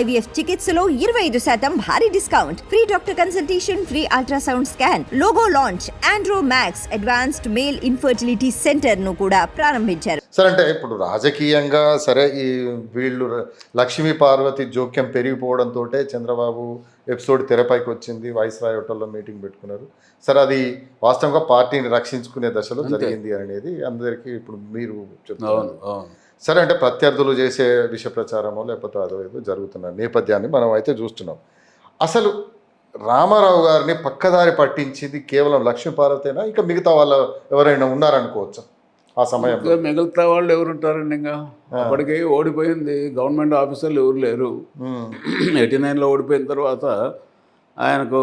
IVF చికిత్సలో ఇరవై ఐదు శాతం భారీ discount. Free doctor consultation free ultrasound scan logo launch Andro Max advanced male infertility సెంటర్ను కూడా ప్రారంభించారు. సరే అంటే ఇప్పుడు రాజకీయంగా సరే ఈ వీళ్ళు లక్ష్మీ పార్వతి జోక్యం పెరిగిపోవడంతో చంద్రబాబు ఎపిసోడ్ తెరపైకి వచ్చింది వైస్రాయ్ హోటల్లో మీటింగ్ పెట్టుకున్నారు. సరే అది వాస్తవంగా పార్టీని రక్షించుకునే దశలో జరిగింది అనేది అందరికీ ఇప్పుడు మీరు చెప్తున్నారు. సరే అంటే ప్రత్యర్థులు చేసే విష ప్రచారమో లేకపోతే అదో జరుగుతున్న నేపథ్యాన్ని మనం అయితే చూస్తున్నాం. అసలు రామారావు గారిని పక్కదారి పట్టించింది కేవలం లక్ష్మీ పార్వతేనా? ఇంకా మిగతా వాళ్ళు ఎవరైనా ఉన్నారనుకోవచ్చు ఆ సమయంలో? మిగతా వాళ్ళు ఎవరు ఉంటారండి ఇంకా అప్పటికి ఓడిపోయింది. గవర్నమెంట్ ఆఫీసర్లు ఎవరు లేరు. ఎయిటీ నైన్లో ఓడిపోయిన తర్వాత ఆయనకు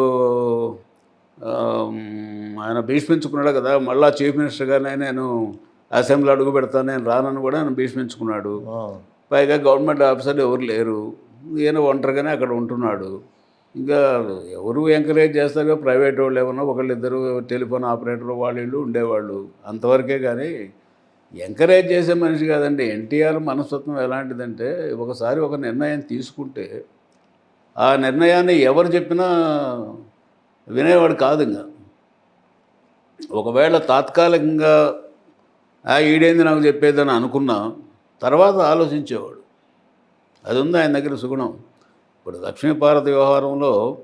ఆయన భీష్మించుకున్నాడు కదా. మళ్ళా చీఫ్ మినిస్టర్గానే నేను అసెంబ్లీ అడుగు పెడతాను నేను రానని కూడా ఆయన భీష్మించుకున్నాడు. పైగా గవర్నమెంట్ ఆఫీసర్లు ఎవరు లేరు. ఈయన ఒంటరిగానే అక్కడ ఉంటున్నాడు. ఇంకా ఎవరు ఎంకరేజ్ చేస్తారు ప్రైవేట్ వాళ్ళు ఏమన్నా ఒకళ్ళిద్దరు టెలిఫోన్ ఆపరేటర్ వాళ్ళు వీళ్ళు ఉండేవాళ్ళు. అంతవరకే కానీ ఎంకరేజ్ చేసే మనిషి కాదండి. ఎన్టీఆర్ మనస్తత్వం ఎలాంటిదంటే ఒకసారి ఒక నిర్ణయం తీసుకుంటే ఆ నిర్ణయాన్ని ఎవరు చెప్పినా వినేవాడు కాదు ఇంకా. ఒకవేళ తాత్కాలికంగా ఈడేంది నాకు చెప్పేదని అనుకున్నా తర్వాత ఆలోచించేవాడు. అది ఉంది ఆయన దగ్గర సుగుణం? ఇప్పుడు లక్ష్మీపార్వతి వ్యవహారంలో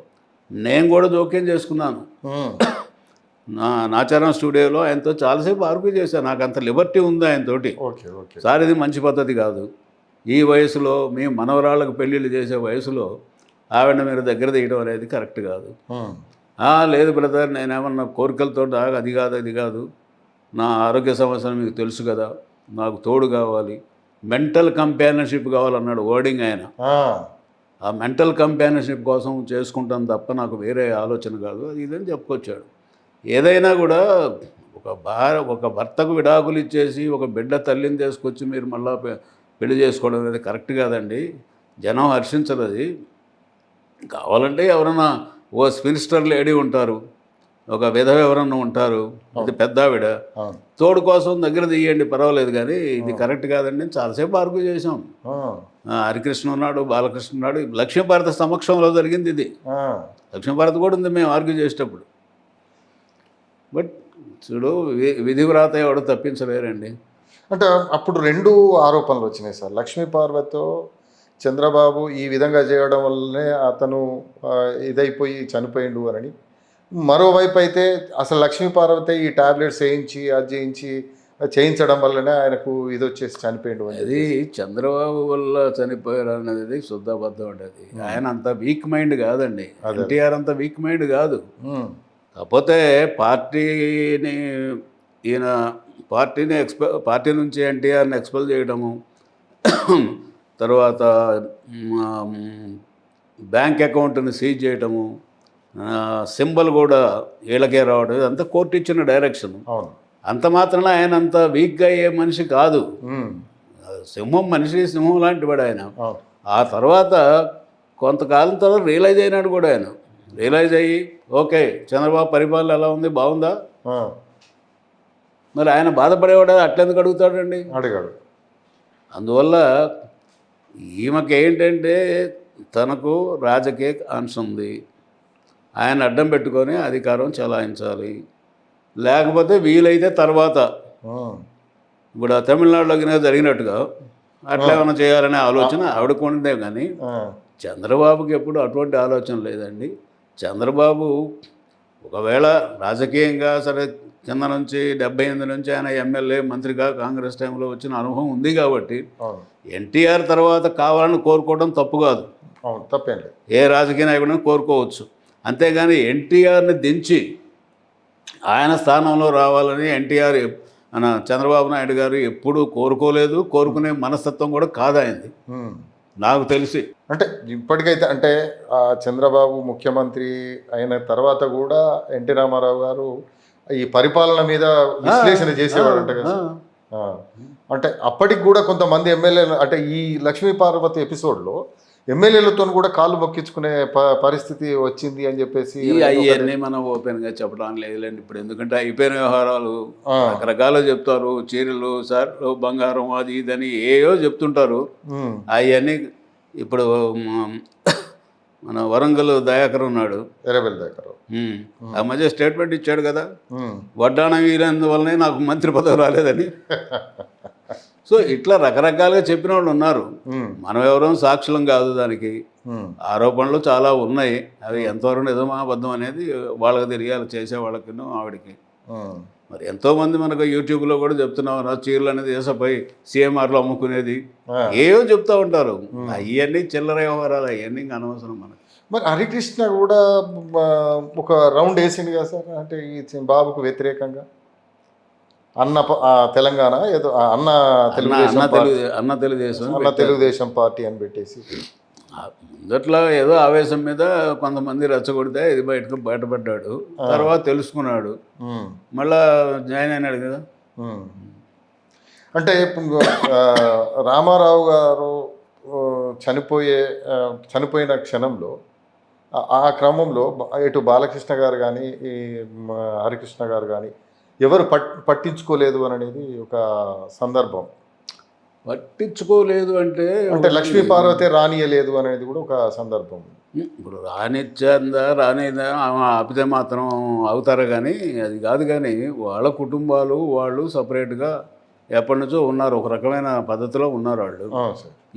నేను కూడా జోక్యం చేసుకున్నాను. నా నాచారం స్టూడియోలో ఆయనతో చాలాసేపు ఆర్గ్యూ చేశాను నాకు అంత లిబర్టీ ఉంది ఆయనతోటి? Okay okay. సార్ ఇది మంచి పద్ధతి కాదు. ఈ వయసులో మీ మనవరాళ్ళకు పెళ్ళిళ్ళు చేసే వయసులో ఆవిడ మీరు దగ్గర తీయడం అనేది కరెక్ట్ కాదు. ఉమ్, "ఆ, లేదు బ్రదర్ నేనేమన్నా కోరికలతో "ఆ, అది కాదు అది కాదు. నా ఆరోగ్య సమస్యలు మీకు తెలుసు కదా నాకు తోడు కావాలి. మెంటల్ కంపానియన్షిప్ కావాలన్నాడు వర్డింగ్ ఆయన. ఆ, మెంటల్ కంపానియన్షిప్ కోసం చేసుకుంటాను తప్ప నాకు వేరే ఆలోచన కాదు అది ఇదని చెప్పుకొచ్చాడు. ఏదైనా కూడా ఒక భార్య ఒక భర్తకు విడాకులు ఇచ్చేసి ఒక బిడ్డ తల్లిని తీసుకొచ్చి మీరు మళ్ళా పెళ్ళి చేసుకోవడం అనేది కరెక్ట్ కాదండి. జనం హర్షించదు అది. కావాలంటే ఎవరన్నా ఓ స్పిన్స్టర్ లేడీ ఉంటారు. ఒక విధవ ఎవరన్నా ఉంటారు అది పెద్ద ఆవిడ. తోడు కోసం దగ్గర తీయండి పర్వాలేదు కానీ ఇది కరెక్ట్ కాదండి చాలాసేపు ఆర్గ్యూ చేసాం హరికృష్ణ ఉన్నాడు బాలకృష్ణ ఉన్నాడు లక్ష్మీభారత సమక్షంలో జరిగింది ఇది. లక్ష్మీభారత కూడా ఉంది మేము ఆర్గ్యూ చేసేటప్పుడు. బట్ చూడు విధివ్రాత ఎవడు తప్పించలేరండి. అంటే అప్పుడు రెండు ఆరోపణలు వచ్చినాయి సార్. లక్ష్మీ పార్వతితో చంద్రబాబు ఈ విధంగా చేయడం వల్లనే అతను ఇదైపోయి చనిపోయిండు అని మరోవైపు అయితే అసలు లక్ష్మీ పార్వతి ఈ టాబ్లెట్స్ వేయించి అది చేయించి చేయించడం వల్లనే ఆయనకు ఇది వచ్చేసి చనిపోయిండు అని అది చంద్రబాబు వల్ల చనిపోయారు అనేది శుద్ధబద్ధం అండి అది. ఆయన అంత వీక్ మైండ్ కాదండి. ఎన్టీఆర్ అంత వీక్ మైండ్ కాదు. కాకపోతే పార్టీని ఈయన పార్టీని ఎక్స్పె పార్టీ నుంచి ఎన్టీఆర్ని ఎక్స్పెల్ చేయడము తర్వాత బ్యాంక్ అకౌంట్ని సీజ్ చేయటము సింబల్ కూడా వీళ్ళకే రావడం ఇదంతా కోర్టు ఇచ్చిన డైరెక్షన్ అంత మాత్రాన ఆయన అంత వీక్గా అయ్యే మనిషి కాదు. సింహం మనిషి సింహం లాంటి వాడు ఆయన. ఆ తర్వాత కొంతకాలం తర్వాత రియలైజ్ అయినాడు కూడా ఆయన. రియలైజ్ అయ్యి ఓకే చంద్రబాబు పరిపాలన ఎలా ఉంది? బాగుందా? మరి ఆయన బాధపడేవాడు అట్లెందుకు అడుగుతాడండి? అడిగాడు. అందువల్ల ఈమెకి ఏంటంటే తనకు రాజకీయ ఆంక్ష ఉంది. ఆయన అడ్డం పెట్టుకొని అధికారం చలాయించాలి. లేకపోతే వీలైతే తర్వాత ఇప్పుడు ఆ తమిళనాడులో గిన జరిగినట్టుగా అట్లా ఏమైనా చేయాలనే ఆలోచన ఆవిడకు ఉండే కానీ చంద్రబాబుకి ఎప్పుడు అటువంటి ఆలోచన లేదండి. చంద్రబాబు ఒకవేళ రాజకీయంగా సరే కింద నుంచి డెబ్బై ఎనిమిది నుంచి ఆయన ఎమ్మెల్యే మంత్రిగా కాంగ్రెస్ టైంలో వచ్చిన అనుభవం ఉంది కాబట్టి ఎన్టీఆర్ తర్వాత కావాలని కోరుకోవడం తప్పు కాదు. అవును తప్పేం లేదు ఏ రాజకీయ నాయకుడిని కోరుకోవచ్చు. అంతేగాని ఎన్టీఆర్ని దించి ఆయన స్థానంలో రావాలని ఎన్టీఆర్ మన చంద్రబాబు నాయుడు గారు ఎప్పుడూ కోరుకోలేదు కోరుకునే మనస్తత్వం కూడా కాదు ఆయనది ఉమ్. నాకు తెలిసి అంటే ఇప్పటికైతే అంటే చంద్రబాబు ముఖ్యమంత్రి అయిన తర్వాత కూడా ఎన్టీ రామారావు గారు ఈ పరిపాలన మీద విశ్లేషణ చేసేవాడు అంట కదా. అంటే అప్పటికి కూడా కొంతమంది ఎమ్మెల్యేలు అంటే ఈ లక్ష్మీ పార్వతి ఎపిసోడ్లో ఎమ్మెల్యేలతో కూడా కాళ్ళు మొక్కించుకునే ప- పరిస్థితి వచ్చింది అని చెప్పేసి అవన్నీ మనం ఓపెన్గా చెప్పడం లేదులేండి. ఇప్పుడు ఎందుకంటే అయిపోయిన వ్యవహారాలు. రకరకాలు చెప్తారు. చీరలు సార్లు బంగారం అది ఇదని ఏయో చెప్తుంటారు. అవన్నీ ఇప్పుడు మన వరంగల్ దయాకర్ ఉన్నాడు. ఎర్రబెల్లి ఉమ్. ఆ మధ్య స్టేట్మెంట్ ఇచ్చాడు కదా. వడ్డాణం వీలందువల్లనే నాకు మంత్రి పదవి రాలేదని. సో ఇట్లా రకరకాలుగా చెప్పిన వాళ్ళు ఉన్నారు. మనం ఎవరో సాక్షులం కాదు దానికి. ఆరోపణలు చాలా ఉన్నాయి. అవి ఎంతవరకు నిజమా అబద్ధం అనేది వాళ్ళకి తెలియాలి చేసే వాళ్ళకి ఆవిడకి. మరి ఎంతోమంది మనకు యూట్యూబ్లో కూడా చెప్తున్నాం "నా చీరలు అనేది దేశపై సీఎంఆర్లో అమ్ముకునేది. ఏవో చెప్తూ ఉంటారు? అవన్నీ చిల్లర వ్యవహారాలు అవన్నీ అనవసరం మనకి. మరి హరికృష్ణ కూడా ఒక రౌండ్ వేసింది కదా సార్? అంటే ఈ బాబుకు వ్యతిరేకంగా? అన్న తెలంగాణ ఏదో అన్న తెలుగుదేశం అన్న పార్టీ- తెలుగు అన్న తెలుగుదేశం అన్న తెలుగుదేశం పార్టీ అని పెట్టేసి. మొదట్లో ఏదో ఆవేశం మీద కొంతమంది రెచ్చగొడితే ఇది బయటకు బయటపడ్డాడు. తర్వాత తెలుసుకున్నాడు. మళ్ళా జాయిన్ అయినాడు కదా. అంటే రామారావు గారు చనిపోయే చనిపోయిన క్షణంలో ఆ- క్రమంలో ఇటు బాలకృష్ణ గారు కానీ ఈ హరికృష్ణ గారు కానీ ఎవరు పట్ పట్టించుకోలేదు అని అనేది ఒక సందర్భం. పట్టించుకోలేదు అంటే అంటే లక్ష్మీ పార్వతి రానియలేదు అనేది కూడా ఒక సందర్భం. ఇప్పుడు రానిచ్చిందా రానిదా ఆమె ఆపితే మాత్రం అవుతారా కానీ అది కాదు కానీ వాళ్ళ కుటుంబాలు వాళ్ళు సపరేట్గా ఎప్పటి నుంచో ఉన్నారు ఒక రకమైన పద్ధతిలో ఉన్నారు వాళ్ళు.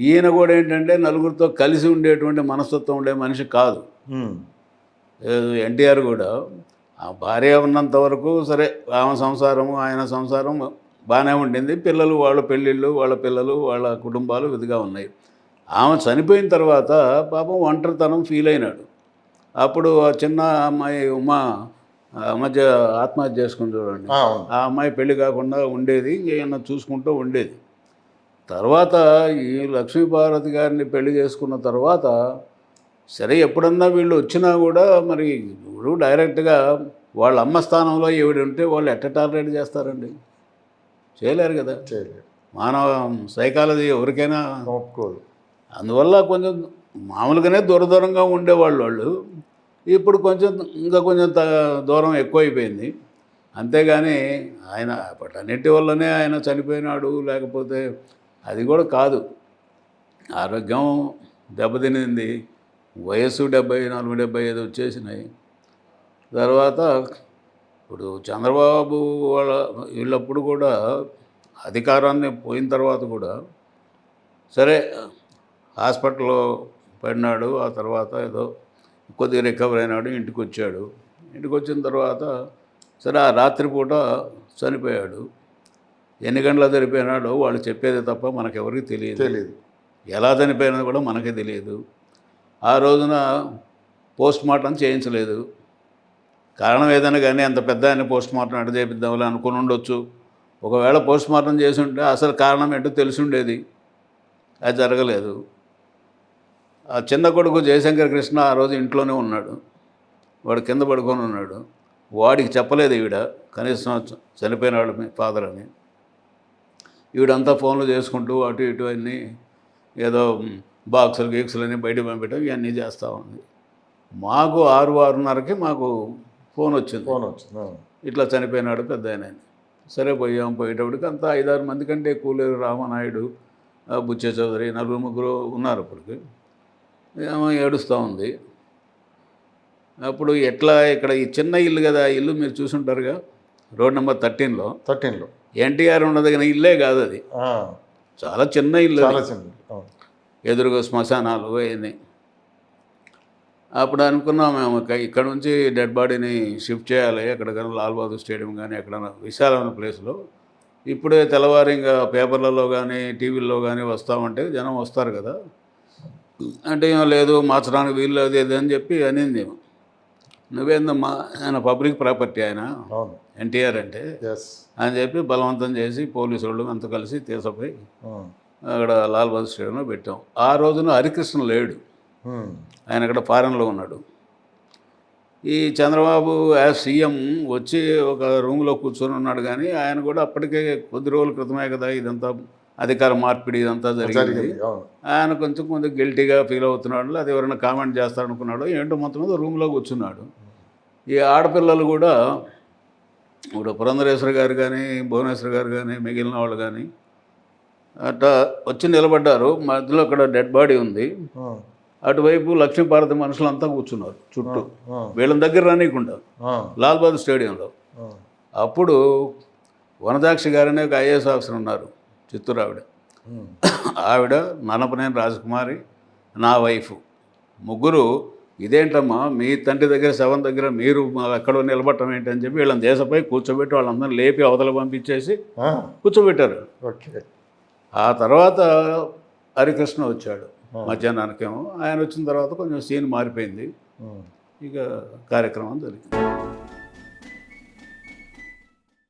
ఈయన కూడా ఏంటంటే నలుగురితో కలిసి ఉండేటువంటి మనస్తత్వం ఉండే మనిషి కాదు. ఎన్టీఆర్ కూడా ఆ భార్య ఉన్నంత వరకు సరే ఆమె సంసారము ఆయన సంసారం బాగానే ఉండింది. పిల్లలు వాళ్ళ పెళ్ళిళ్ళు వాళ్ళ పిల్లలు వాళ్ళ కుటుంబాలు ఇదిగా ఉన్నాయి. ఆమె చనిపోయిన తర్వాత పాపం ఒంటరితనం ఫీల్ అయినాడు. అప్పుడు ఆ చిన్న అమ్మాయి ఉమా మధ్య ఆత్మహత్య చేసుకుని చూడండి. ఆ, అమ్మాయి పెళ్ళి కాకుండా ఉండేది ఏమన్నా చూసుకుంటూ ఉండేది. తర్వాత ఈ లక్ష్మీపార్వతి గారిని పెళ్ళి చేసుకున్న తర్వాత సరే ఎప్పుడన్నా వీళ్ళు వచ్చినా కూడా మరి ఇప్పుడు డైరెక్ట్గా వాళ్ళ అమ్మ స్థానంలో ఈవిడ ఉంటే వాళ్ళు ఎట్ట టాలరేట్ చేస్తారండి? చేయలేరు కదా? చేయలేదు మానవ సైకాలజీ ఎవరికైనా ఒప్పుకోదు అందువల్ల కొంచెం మామూలుగానే దూర దూరంగా ఉండేవాళ్ళు వాళ్ళు. ఇప్పుడు కొంచెం ఇంకా కొంచెం దూరం ఎక్కువైపోయింది. అంతేగాని ఆయన అన్నిటి వల్లనే ఆయన చనిపోయినాడు లేకపోతే అది కూడా కాదు. ఆరోగ్యం దెబ్బతినింది. వయస్సు డెబ్బై నాలుగు డెబ్బై ఐదు వచ్చేసినాయి. తర్వాత ఇప్పుడు చంద్రబాబు వాళ్ళ వీళ్ళప్పుడు కూడా అధికారాన్ని పోయిన తర్వాత కూడా సరే హాస్పిటల్లో పడినాడు ఆ తర్వాత ఏదో కొద్దిగా రికవర్ అయినాడు ఇంటికి వచ్చాడు. ఇంటికి వచ్చిన తర్వాత సరే ఆ రాత్రిపూట చనిపోయాడు. ఎన్ని గంటల చనిపోయినాడో వాళ్ళు చెప్పేది తప్ప మనకెవరికి తెలియదు. తెలియదు. ఎలా చనిపోయినది కూడా మనకే తెలియదు. ఆ రోజున పోస్ట్ మార్టం చేయించలేదు. కారణం ఏదైనా కానీ అంత పెద్ద ఆయన పోస్ట్ మార్టం ఎట్ట చేపిద్దామని అనుకుని ఉండొచ్చు. ఒకవేళ పోస్ట్ మార్టం చేసి ఉంటే అసలు కారణం ఏంటో తెలిసి ఉండేది. అది జరగలేదు. ఆ చిన్న కొడుకు జయశంకర్ కృష్ణ ఆ రోజు ఇంట్లోనే ఉన్నాడు. వాడు కింద పడుకొని ఉన్నాడు. వాడికి చెప్పలేదు ఈవిడ. కనీసం చనిపోయిన వాడు మీ ఫాదర్ అని. ఈవిడంతా ఫోన్లు చేసుకుంటూ అటు ఇటు అన్నీ ఏదో బాక్సులు గీక్సులు అన్నీ బయట పంపించడం ఇవన్నీ చేస్తూ ఉంది మాకు ఆరు ఆరున్నరకి మాకు ఫోన్ వచ్చింది ఫోన్ వచ్చింది. ఇట్లా చనిపోయినాడు పెద్ద ఆయన. సరే పోయాం పోయేటప్పటికి అంతా ఐదారు మంది కంటే ఎక్కువ లేరు రామనాయుడు బుచ్చే చౌదరి నలుగురు ముగ్గురు ఉన్నారు అప్పటికి ఏమో ఏడుస్తూ ఉంది అప్పుడు ఎట్లా ఇక్కడ ఈ చిన్న ఇల్లు కదా ఇల్లు మీరు చూసుంటారుగా రోడ్ నెంబర్ థర్టీన్లో థర్టీన్లో ఎన్టీఆర్ ఉన్నది కానీ ఇల్లే కాదు అది చాలా చిన్న ఇల్లు. చాలా అవును. ఎదురుగా శ్మశానాలు అవన్నీ అప్పుడు అనుకున్నాం మేము ఇక- ఇక్కడ నుంచి డెడ్ బాడీని షిఫ్ట్ చేయాలి. ఎక్కడికైనా లాల్ బహదూర్ స్టేడియం కానీ ఎక్కడైనా విశాలమైన ప్లేస్లో. ఇప్పుడే తెల్లవారి ఇంకా పేపర్లలో కానీ టీవీల్లో కానీ వస్తామంటే జనం వస్తారు కదా. అంటే ఏం లేదు మార్చడానికి వీలు లేదు ఇది అని చెప్పి అనింది. నువ్వేందమ్మా ఆయన పబ్లిక్ ప్రాపర్టీ ఆయన? ఎన్టీఆర్ అంటే? అని చెప్పి బలవంతం చేసి పోలీసు వాళ్ళు అంతా కలిసి తీసుకుపోయి అక్కడ లాల్ బహదూర్ స్టేడియంలో పెట్టాం. ఆ రోజున హరికృష్ణ లేడు. ఆయన అక్కడ ఫారెన్లో ఉన్నాడు. ఈ చంద్రబాబు యాజ్ సీఎం వచ్చి ఒక రూమ్లో కూర్చొని ఉన్నాడు కానీ ఆయన కూడా అప్పటికే కొద్ది రోజుల క్రితమే కదా ఇదంతా అధికార మార్పిడి ఇదంతా జరిగింది. ఆయన కొంచెం కొంచెం గిల్టీగా ఫీల్ అవుతున్నాడు. అది ఎవరైనా కామెంట్ చేస్తారనుకున్నాడు ఏంటో మొత్తం మీద రూమ్లో కూర్చున్నాడు. ఈ ఆడపిల్లలు కూడా ఇప్పుడు పురంధరేశ్వర గారు కానీ భువనేశ్వర్ గారు కానీ మిగిలిన వాళ్ళు కానీ అట్లా వచ్చి నిలబడ్డారు. మధ్యలో అక్కడ డెడ్ బాడీ ఉంది. అటువైపు లక్ష్మీపార్వతి మనుషులంతా కూర్చున్నారు చుట్టూ. ఆ, వీళ్ళని దగ్గర రానియకుండా. ఆ, లాల్ బహదూర్ స్టేడియంలో. అప్పుడు వనదాక్షి గారనే ఒక ఐఏఎస్ ఆఫీసర్ ఉన్నారు చిత్తూరు ఆవిడ. ఆవిడ నన్నపనేని రాజకుమారి నా వైఫ్. ముగ్గురు ఇదేంటమ్మా మీ తండ్రి దగ్గర శవం దగ్గర మీరు ఎక్కడో నిలబడటం ఏంటి అని చెప్పి వీళ్ళని దేశపై కూర్చోబెట్టి వాళ్ళందరినీ లేపి అవతల పంపించేసి కూర్చోబెట్టారు. ఓకే. ఆ తర్వాత హరికృష్ణ వచ్చాడు. మధ్యాహ్నానికేమో. ఆయన వచ్చిన తర్వాత కొంచెం సీన్ మారిపోయింది. ఇక కార్యక్రమం జరిగింది.